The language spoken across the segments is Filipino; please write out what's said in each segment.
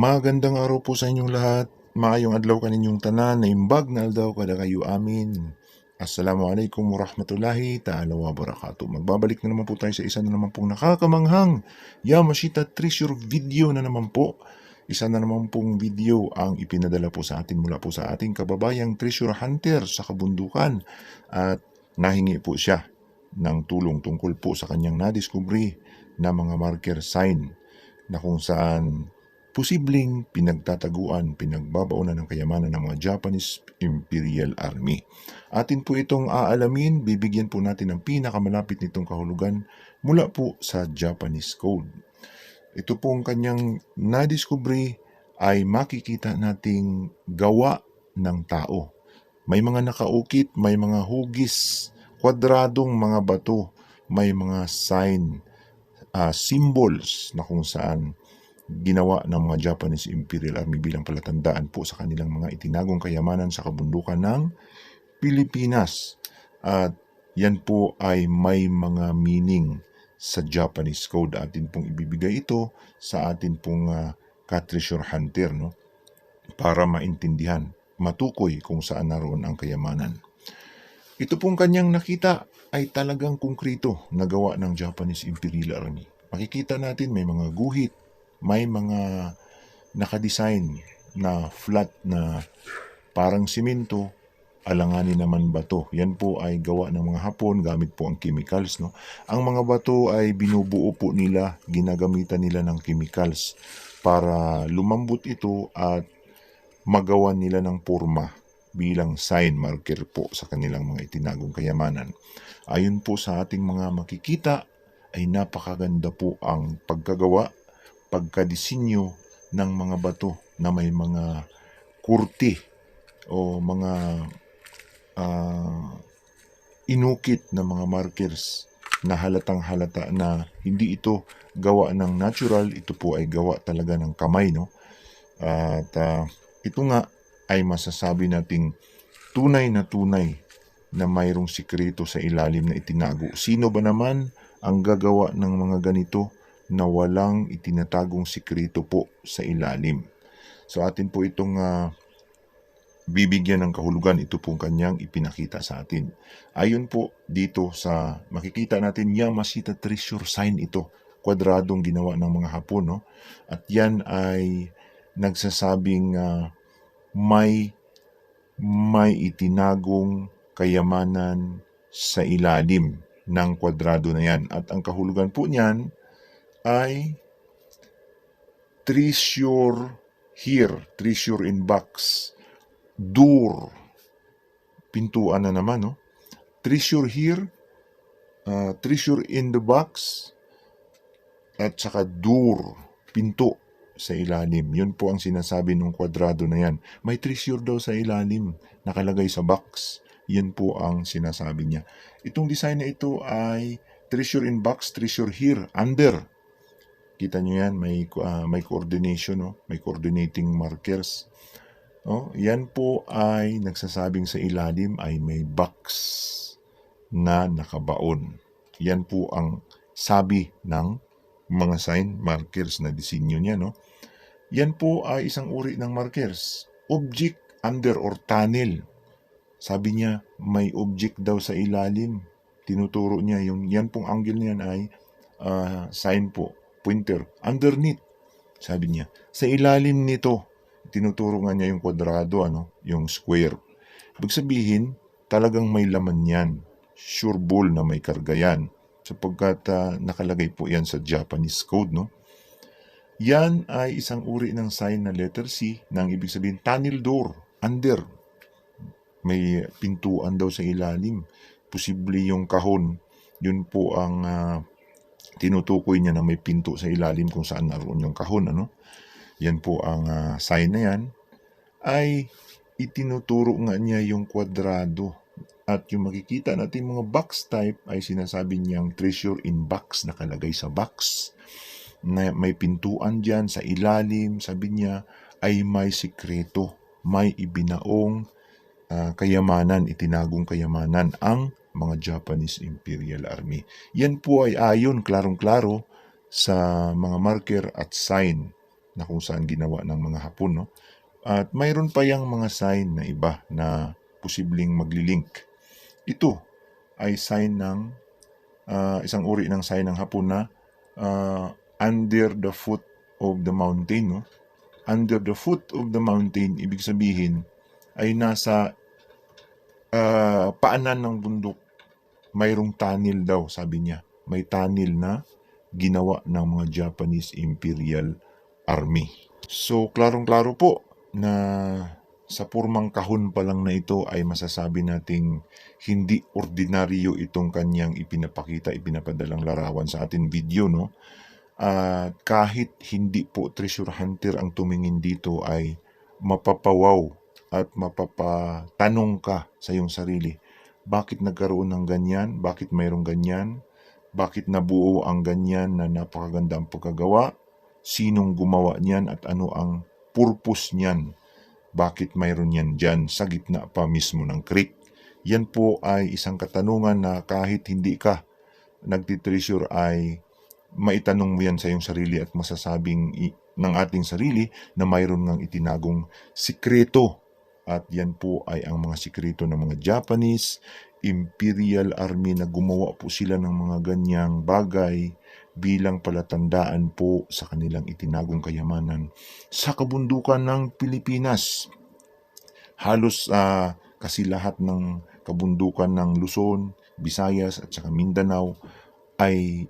Magandang araw po sa inyong lahat. Maayong adlaw kaninyong tanan na imbag na aldaw kada kayo amin. Assalamualaikum warahmatullahi ta'ala wa barakatuh. Magbabalik na naman po tayo sa isa na naman pong nakakamanghang Yamashita Treasure video na naman po. Isa na naman pong video ang ipinadala po sa atin mula po sa ating kababayang treasure hunter sa kabundukan. At nahingi po siya ng tulong tungkol po sa kanyang nadiskubre na mga marker sign na kung saan posibleng pinagtataguan, pinagbabaunan ng kayamanan ng mga Japanese Imperial Army. Atin po itong aalamin, bibigyan po natin ng pinakamalapit nitong kahulugan mula po sa Japanese Code. Ito pong kanyang nadiskubre ay makikita nating gawa ng tao. May mga nakaukit, may mga hugis, kwadradong mga bato, may mga sign, ah, symbols na kung saan ginawa ng mga Japanese Imperial Army bilang palatandaan po sa kanilang mga itinagong kayamanan sa kabundukan ng Pilipinas. At yan po ay may mga meaning sa Japanese code. Atin pong ibibigay ito sa atin pong uh, ka-treasure hunter no? para maintindihan, matukoy kung saan naroon ang kayamanan. Ito pong kanyang nakita ay talagang konkreto na gawa ng Japanese Imperial Army. Makikita natin may mga guhit, may mga nakadesign na flat na parang simento, alanganin naman bato. Yan po ay gawa ng mga Hapon gamit po ang chemicals. No? Ang mga bato ay binubuo po nila, ginagamitan nila ng chemicals para lumambot ito at magawa nila ng purma bilang sign marker po sa kanilang mga itinagong kayamanan. Ayon po sa ating mga makikita ay napakaganda po ang pagkagawa pagkadisenyo ng mga bato na may mga kurti o mga ah, inukit na mga markers na halatang halata na hindi ito gawa ng natural, ito po ay gawa talaga ng kamay, no? At ah, ito nga ay masasabi nating tunay na tunay na mayroong sikreto sa ilalim na itinago. Sino ba naman ang gagawa ng mga ganito na walang itinatagong sikreto po sa ilalim? So atin po itong ah, bibigyan ng kahulugan ito pong kanyang ipinakita sa atin. Ayon po dito sa makikita natin Yamashita Treasure Sign ito. Kwadradong ginawa ng mga Hapon. No? At yan ay nagsasabing ah, may may itinagong kayamanan sa ilalim ng kwadrado na yan. At ang kahulugan po niyan ay treasure here, treasure in box, door, pintuan na naman, no? Treasure here, uh, treasure in the box, at saka door, pinto sa ilalim. Yun po ang sinasabi ng kwadrado na yan. May treasure daw sa ilalim, nakalagay sa box. Yan po ang sinasabi niya. Itong design na ito ay treasure in box, treasure here, under. Kita nyo yan, may, ah, may coordination, no? may coordinating markers. No? Yan po ay nagsasabing sa ilalim ay may box na nakabaon. Yan po ang sabi ng mga sign markers na disenyo niya. No? Yan po ay isang uri ng markers. Object under or tunnel. Sabi niya, may object daw sa ilalim. Tinuturo niya yung yan pong angle niyan ay ah, sign po, pointer. Underneath, sabi niya. Sa ilalim nito, tinuturo nga niya yung kwadrado, ano, yung square. Ibig sabihin, talagang may laman yan. Sure ball na may karga yan. Sapagkat ah, nakalagay po yan sa Japanese code, no? Yan ay isang uri ng sign na letter C nang ibig sabihin tunnel door, under. May pintuan daw sa ilalim. Posible yung kahon. Yun po ang ah, tinutukoy niya na may pinto sa ilalim kung saan naroon yung kahon. Ano? Yan po ang ah, sign na yan. Ay itinuturo nga niya yung kwadrado. At yung makikita natin mga box type ay sinasabi niyang treasure in box nakalagay sa box na may pintuan dyan sa ilalim, sabi niya, ay may sikreto, may ibinaong ah, kayamanan, itinagong kayamanan ang mga Japanese Imperial Army. Yan po ay ayon, klarong-klaro, sa mga marker at sign na kung saan ginawa ng mga Hapon. No? At mayroon pa yung mga sign na iba na posibleng maglilink. Ito ay sign ng ah, isang uri ng sign ng Hapon na ah, under the foot of the mountain. No? Under the foot of the mountain, ibig sabihin ay nasa ah, paanan ng bundok. Mayroong tunnel daw, sabi niya. May tunnel na ginawa ng mga Japanese Imperial Army. So, klarong-klaro po na sa purmang kahon pa lang na ito ay masasabi nating hindi ordinaryo itong kanyang ipinapakita, ipinapadalang larawan sa atin video, no? At kahit hindi po treasure hunter ang tumingin dito ay mapapawaw at mapapatanong ka sa iyong sarili. Bakit nagkaroon ng ganyan? Bakit mayroong ganyan? Bakit nabuo ang ganyan na napakaganda ang pagkagawa? Sinong gumawa niyan at ano ang purpose niyan? Bakit mayroon yan dyan sa gitna pa mismo ng creek? Yan po ay isang katanungan na kahit hindi ka nagtitreasure ay maitanong mo yan sa iyong sarili at masasabing ng ating sarili na mayroon ngang itinagong sikreto. At yan po ay ang mga sikreto ng mga Japanese Imperial Army na gumawa po sila ng mga ganyang bagay bilang palatandaan po sa kanilang itinagong kayamanan sa kabundukan ng Pilipinas. Halos ah, kasi lahat ng kabundukan ng Luzon, Visayas at saka Mindanao ay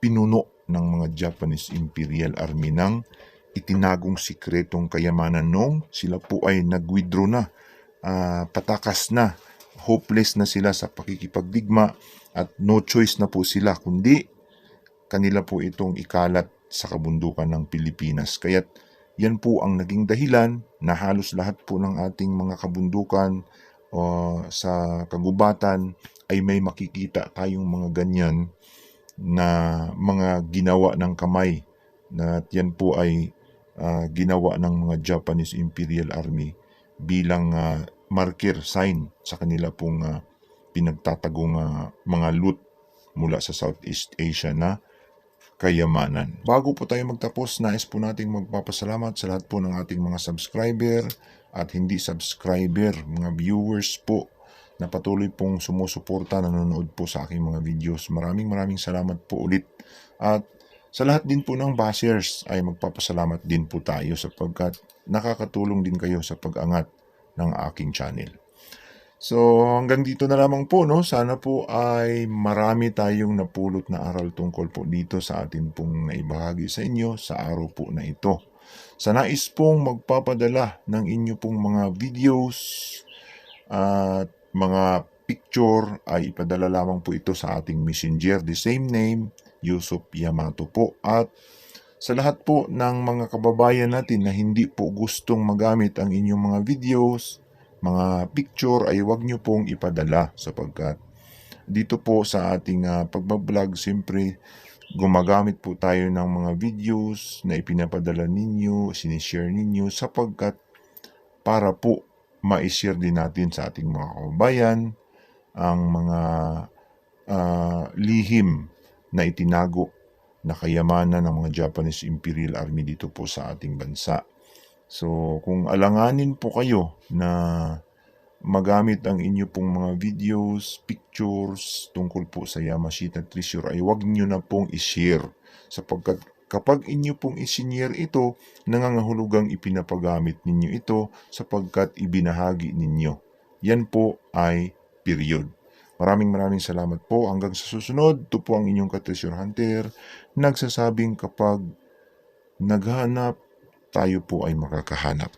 pinuno ng mga Japanese Imperial Army ng itinagong sikretong kayamanan nung sila po ay nag-withdraw na, ah, patakas na, hopeless na sila sa pakikipagdigma at no choice na po sila kundi kanila po itong ikalat sa kabundukan ng Pilipinas. Kaya't yan po ang naging dahilan na halos lahat po ng ating mga kabundukan o sa kagubatan ay may makikita tayong mga ganyan na mga ginawa ng kamay na yan po ay ah, ginawa ng mga Japanese Imperial Army bilang ah, marker sign sa kanila pong ah, pinagtatagong ah, mga loot mula sa Southeast Asia na kayamanan. Bago po tayo magtapos, nais po nating magpapasalamat sa lahat po ng ating mga subscriber at hindi subscriber, mga viewers po na patuloy pong sumusuporta, nanonood po sa aking mga videos. Maraming maraming salamat po ulit. At sa lahat din po ng bashers ay magpapasalamat din po tayo sapagkat nakakatulong din kayo sa pag-angat ng aking channel. So hanggang dito na lamang po no. Sana po ay marami tayong napulot na aral tungkol po dito sa atin pong naibahagi sa inyo sa araw po na ito. Sa nais pong magpapadala ng inyo pong mga videos at mga picture ay ipadala lamang po ito sa ating messenger. The same name, Yusuf Yamato po. At sa lahat po ng mga kababayan natin na hindi po gustong magamit ang inyong mga videos, mga picture ay huwag nyo pong ipadala sapagkat dito po sa ating uh, pagbablog siyempre gumagamit po tayo ng mga videos na ipinapadala ninyo, sinishare ninyo sapagkat para po ma-share din natin sa ating mga kababayan ang mga ah, lihim na itinago na kayamanan ng mga Japanese Imperial Army dito po sa ating bansa. So, kung alanganin po kayo na magamit ang inyo pong mga videos, pictures tungkol po sa Yamashita Treasure ay huwag nyo na pong i-share sapagkat kapag inyo pong isinyer ito, nangangahulugang ipinapagamit ninyo ito sapagkat ibinahagi ninyo. Yan po ay period. Maraming maraming salamat po. Hanggang sa susunod, ito po ang inyong ka-treasure hunter. Nagsasabing kapag naghanap, tayo po ay makakahanap.